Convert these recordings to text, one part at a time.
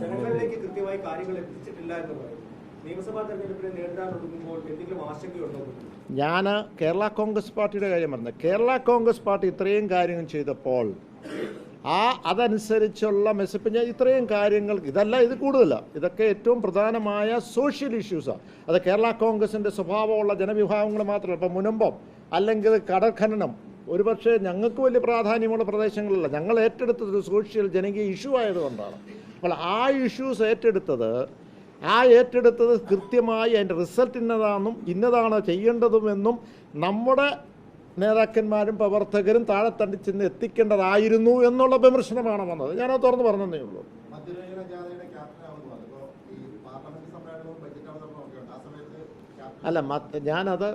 ജനങ്ങളിലേക്ക് കൃത്യമായി കാര്യങ്ങൾ എത്തിച്ചിട്ടില്ല എന്ന് പറയും. നിയമസഭാ തെരഞ്ഞെടുപ്പിനെ നേരിടാൻ ഒടുങ്ങുമ്പോൾ എന്തെങ്കിലും ആശങ്കയുണ്ടോ? ഞാൻ കേരള കോൺഗ്രസ് പാർട്ടിയുടെ കാര്യം പറഞ്ഞത്. കേരള കോൺഗ്രസ് പാർട്ടി ഇത്രയും കാര്യങ്ങൾ ചെയ്തപ്പോൾ ആ അതനുസരിച്ചുള്ള മെസ്സേജ് ഞാൻ ഇത്രയും കാര്യങ്ങൾ ഇതല്ല ഇത് കൂടുതല. ഇതൊക്കെ ഏറ്റവും പ്രധാനമായ സോഷ്യൽ ഇഷ്യൂസാണ് അത് കേരള കോൺഗ്രസിന്റെ സ്വഭാവമുള്ള ജനവിഭാഗങ്ങൾ മാത്രമല്ല. ഇപ്പം മുനമ്പം അല്ലെങ്കിൽ കടഖനനം ഒരുപക്ഷെ ഞങ്ങൾക്ക് വലിയ പ്രാധാന്യമുള്ള പ്രദേശങ്ങളല്ല ഞങ്ങൾ ഏറ്റെടുത്തത് ഒരു സോഷ്യൽ ജനകീയ ഇഷ്യൂ ആയതുകൊണ്ടാണ്. അപ്പോൾ ആ ഇഷ്യൂസ് ഏറ്റെടുത്തത് ആ ഏറ്റെടുത്തത് കൃത്യമായി അതിന്റെ റിസൾട്ട് ഇന്നതാണെന്നും ഇന്നതാണ് ചെയ്യേണ്ടതുമെന്നും നമ്മുടെ നേതാക്കന്മാരും പ്രവർത്തകരും താഴെ തണ്ടി ചെന്ന് എത്തിക്കേണ്ടതായിരുന്നു എന്നുള്ള വിമർശനമാണ് വന്നത്. ഞാനത് തുറന്ന് പറഞ്ഞതേ ഉള്ളൂ. അല്ല മ ഞാനത്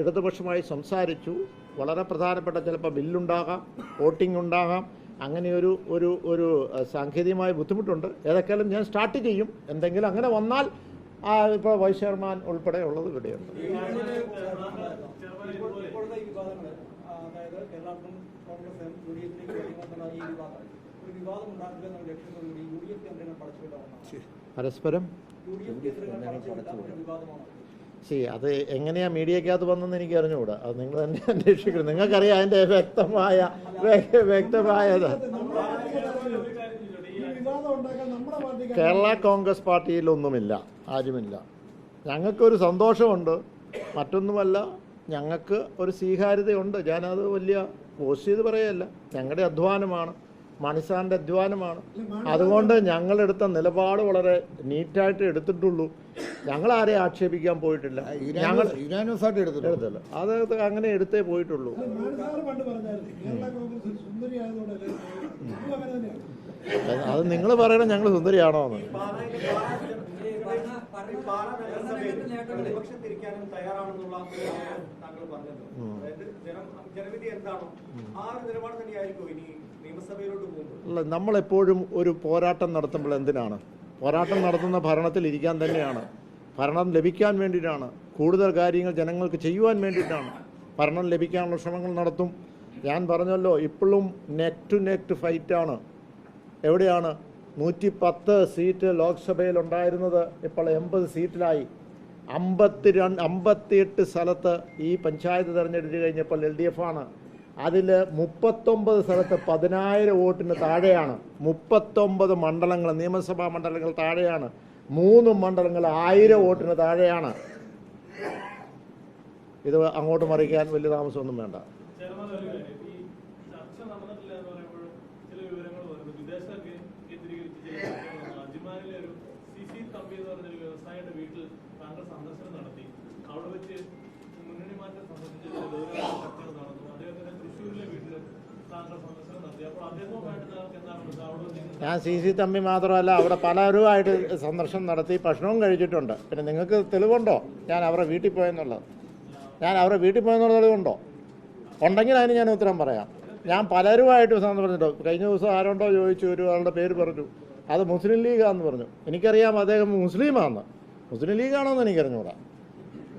ഇടതുപക്ഷമായി സംസാരിച്ചു. വളരെ പ്രധാനപ്പെട്ട ചിലപ്പോൾ ബില്ലുണ്ടാകാം വോട്ടിംഗ് ഉണ്ടാകാം അങ്ങനെ ഒരു ഒരു ഒരു സാങ്കേതികമായ ബുദ്ധിമുട്ടുണ്ട്. ഏതൊക്കെയാലും ഞാൻ സ്റ്റാർട്ട് ചെയ്യും. എന്തെങ്കിലും അങ്ങനെ വന്നാൽ ആ ഇപ്പോൾ വൈസ് ചെയർമാൻ ഉൾപ്പെടെ ഉള്ളത് ഇവിടെയുണ്ട്. പരസ്പരം ശരി അത് എങ്ങനെയാ മീഡിയക്കകത്ത് വന്നെന്ന് എനിക്ക് അറിഞ്ഞുകൂടാ. അത് നിങ്ങൾ തന്നെ അന്വേഷിക്കണം. നിങ്ങൾക്കറിയാം അതിന്റെ വ്യക്തമായ വ്യക്തമായത് കേരള കോൺഗ്രസ് പാർട്ടിയിലൊന്നുമില്ല ആരുമില്ല. ഞങ്ങൾക്കൊരു സന്തോഷമുണ്ട്. മറ്റൊന്നുമല്ല ഞങ്ങൾക്ക് ഒരു സ്വീകാര്യതയുണ്ട്. ഞാനത് വലിയ പോസ്റ്റ് ചെയ്ത് പറയല്ല. ഞങ്ങളുടെ അധ്വാനമാണ്. മണിസാറിന്റെ അധ്വാനമാണ്. അതുകൊണ്ട് ഞങ്ങളെടുത്ത നിലപാട് വളരെ നീറ്റായിട്ട് എടുത്തിട്ടുള്ളൂ. ഞങ്ങൾ ആരെയും ആക്ഷേപിക്കാൻ പോയിട്ടില്ല. ഞങ്ങൾ എടുത്തില്ല. അത് അങ്ങനെ എടുത്തേ പോയിട്ടുള്ളൂ. അത് നിങ്ങൾ പറയണം ഞങ്ങൾ സുന്ദരിയാണോ എന്ന്. ജനവിധി എന്താണോ ആ ഒരു നിലപാട് തന്നെയായിരിക്കും ഇനി നിയമസഭയിലോട്ട് പോകുമ്പോൾ അല്ല നമ്മളെപ്പോഴും ഒരു പോരാട്ടം നടത്തുമ്പോൾ എന്തിനാണ്? പോരാട്ടം നടത്തുന്ന ഭരണത്തിൽ ഇരിക്കാൻ തന്നെയാണ്. ഭരണം ലഭിക്കാൻ വേണ്ടിയിട്ടാണ്. കൂടുതൽ കാര്യങ്ങൾ ജനങ്ങൾക്ക് ചെയ്യുവാൻ വേണ്ടിയിട്ടാണ്. ഭരണം ലഭിക്കാനുള്ള ശ്രമങ്ങൾ നടത്തും. ഞാൻ പറഞ്ഞല്ലോ ഇപ്പോഴും നെറ്റ് ടു നെറ്റ് ഫൈറ്റാണ് എവിടെയാണ്? നൂറ്റി പത്ത് സീറ്റ് ലോക്സഭയിൽ ഉണ്ടായിരുന്നത്. ഇപ്പോൾ എൺപത് സീറ്റിലായി. അമ്പത്തി രണ്ട് അമ്പത്തിയെട്ട് സ്ഥലത്ത് ഈ പഞ്ചായത്ത് തെരഞ്ഞെടുത്ത് കഴിഞ്ഞപ്പോൾ എൽ ഡി എഫ് ആണ്. അതിൽ മുപ്പത്തൊമ്പത് സ്ഥലത്ത് പതിനായിരം വോട്ടിന് താഴെയാണ്. മുപ്പത്തൊമ്പത് മണ്ഡലങ്ങൾ നിയമസഭാ മണ്ഡലങ്ങൾ താഴെയാണ്. മൂന്ന് മണ്ഡലങ്ങൾ ആയിരം വോട്ടിന് താഴെയാണ്. ഇത് അങ്ങോട്ട് മറിക്കാൻ വലിയ താമസമൊന്നും വേണ്ട. വീട്ടിൽ താങ്കൾ സന്ദർശനം നടത്തി. അവിടെ വെച്ച് മുന്നണി മാറ്റം ചില ഗൗരവമായ ചർച്ചകൾ നടന്നു അദ്ദേഹത്തിന്റെ തൃശ്ശൂരിലെ വീട്ടിൽ താങ്കൾ സന്ദർശനം നടത്തി അപ്പോൾ അദ്ദേഹവുമായിട്ട് താങ്കൾക്ക് എന്താണ് ബന്ധം? അവിടെ വെച്ച് ഞാൻ സി സി തമ്പി മാത്രമല്ല അവിടെ പലരുമായിട്ട് സന്ദർശനം നടത്തി ഭക്ഷണവും കഴിച്ചിട്ടുണ്ട്. പിന്നെ നിങ്ങൾക്ക് തെളിവുണ്ടോ? ഞാൻ അവരുടെ വീട്ടിൽ പോയെന്നുള്ളത്. ഞാൻ അവരുടെ വീട്ടിൽ പോയെന്നുള്ള തെളിവുണ്ടോ? ഉണ്ടെങ്കിൽ അതിന് ഞാൻ ഉത്തരം പറയാം. ഞാൻ പലരുമായിട്ട് സന്ദർശിച്ചിട്ടുണ്ട്. കഴിഞ്ഞ ദിവസം ആരോണ്ടോ ചോദിച്ചു ഒരു ആളുടെ പേര് പറഞ്ഞു. അത് മുസ്ലിം ലീഗാന്ന് പറഞ്ഞു. എനിക്കറിയാം അദ്ദേഹം മുസ്ലിമാണെന്ന്. മുസ്ലിം ലീഗാണോ എന്ന് എനിക്കറിഞ്ഞൂടാ.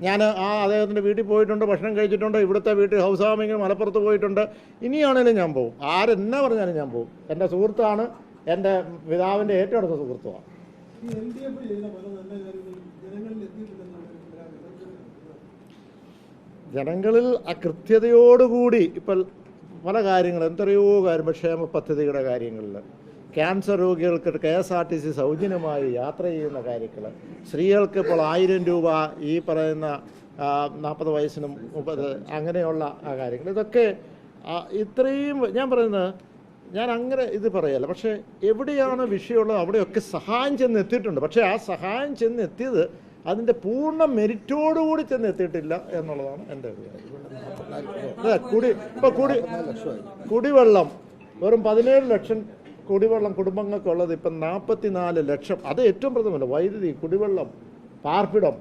ഞാൻ ആ അദ്ദേഹത്തിന്റെ വീട്ടിൽ പോയിട്ടുണ്ട് ഭക്ഷണം കഴിച്ചിട്ടുണ്ട് ഇവിടുത്തെ വീട്ടിൽ ഹൗസ് വാമിങ്ങിന് മലപ്പുറത്ത് പോയിട്ടുണ്ട്. ഇനിയാണേലും ഞാൻ പോകും ആരെന്നാ പറഞ്ഞാലും ഞാൻ പോകും എന്റെ സുഹൃത്താണ് എന്റെ പിതാവിന്റെ ഏറ്റവും അടുത്ത സുഹൃത്തുമാണ് കാര്യങ്ങളും ജനങ്ങളിൽ അകൃത്യതയോടുകൂടി ഇപ്പം പല കാര്യങ്ങൾ എത്രയോ കാര്യം ക്ഷേമ പദ്ധതിയുടെ കാര്യങ്ങളിൽ. ക്യാൻസർ രോഗികൾക്ക് K S R T C സൗജന്യമായി യാത്ര ചെയ്യുന്ന കാര്യങ്ങൾ. സ്ത്രീകൾക്ക് ഇപ്പോൾ ആയിരം രൂപ ഈ പറയുന്ന നാൽപ്പത് വയസ്സിനും മുപ്പത് അങ്ങനെയുള്ള ആ കാര്യങ്ങൾ. ഇതൊക്കെ ഇത്രയും ഞാൻ പറയുന്നത് ഞാൻ അങ്ങനെ ഇത് പറയല്ല. പക്ഷേ എവിടെയാണ് വിഷയമുള്ളത്? അവിടെയൊക്കെ സഹായം ചെന്ന് എത്തിയിട്ടുണ്ട്. പക്ഷേ ആ സഹായം ചെന്ന് എത്തിയത് അതിന്റെ പൂർണ മെരിറ്റോടുകൂടി ചെന്ന് എത്തിയിട്ടില്ല എന്നുള്ളതാണ് എന്റെ അഭിപ്രായം. അതെ കുടി ഇപ്പം കുടി കുടിവെള്ളം വെറും പതിനേഴ് ലക്ഷം കുടിവെള്ളം കുടുംബങ്ങൾക്കുള്ളത് ഇപ്പം നാൽപ്പത്തി നാല് ലക്ഷം. അത് ഏറ്റവും പ്രധാനമല്ല വൈദ്യുതി കുടിവെള്ളം പാർപ്പിടം.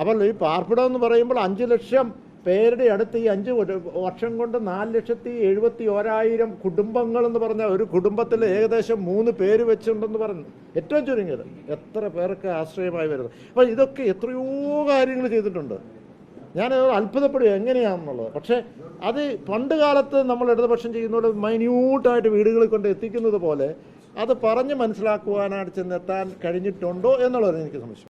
അപ്പോൾ ഈ പാർപ്പിടം എന്ന് പറയുമ്പോൾ അഞ്ച് ലക്ഷം പേരുടെ അടുത്ത് ഈ അഞ്ച് വർഷം കൊണ്ട് നാല് ലക്ഷത്തി എഴുപത്തി ഓരായിരം കുടുംബങ്ങൾ എന്ന് പറഞ്ഞാൽ ഒരു കുടുംബത്തിൽ ഏകദേശം മൂന്ന് പേര് വെച്ചിട്ടുണ്ടെന്ന് പറഞ്ഞു. ഏറ്റവും ചുരുങ്ങിയത്. എത്ര പേർക്ക് ആശ്രയമായി വരുന്നത്? അപ്പോൾ ഇതൊക്കെ എത്രയോ കാര്യങ്ങൾ ചെയ്തിട്ടുണ്ട്. ഞാൻ അത്ഭുതപ്പെടുക എങ്ങനെയാണെന്നുള്ളത്. പക്ഷേ അത് പണ്ട് കാലത്ത് നമ്മൾ ഇടതുപക്ഷം ചെയ്യുന്നതോടെ മൈന്യൂട്ടായിട്ട് വീടുകളിൽ കൊണ്ട് എത്തിക്കുന്നത് പോലെ അത് പറഞ്ഞ് മനസ്സിലാക്കുവാനായിട്ട് ചെന്നെത്താൻ കഴിഞ്ഞിട്ടുണ്ടോ എന്നുള്ളതാണ് എനിക്ക് സംശയം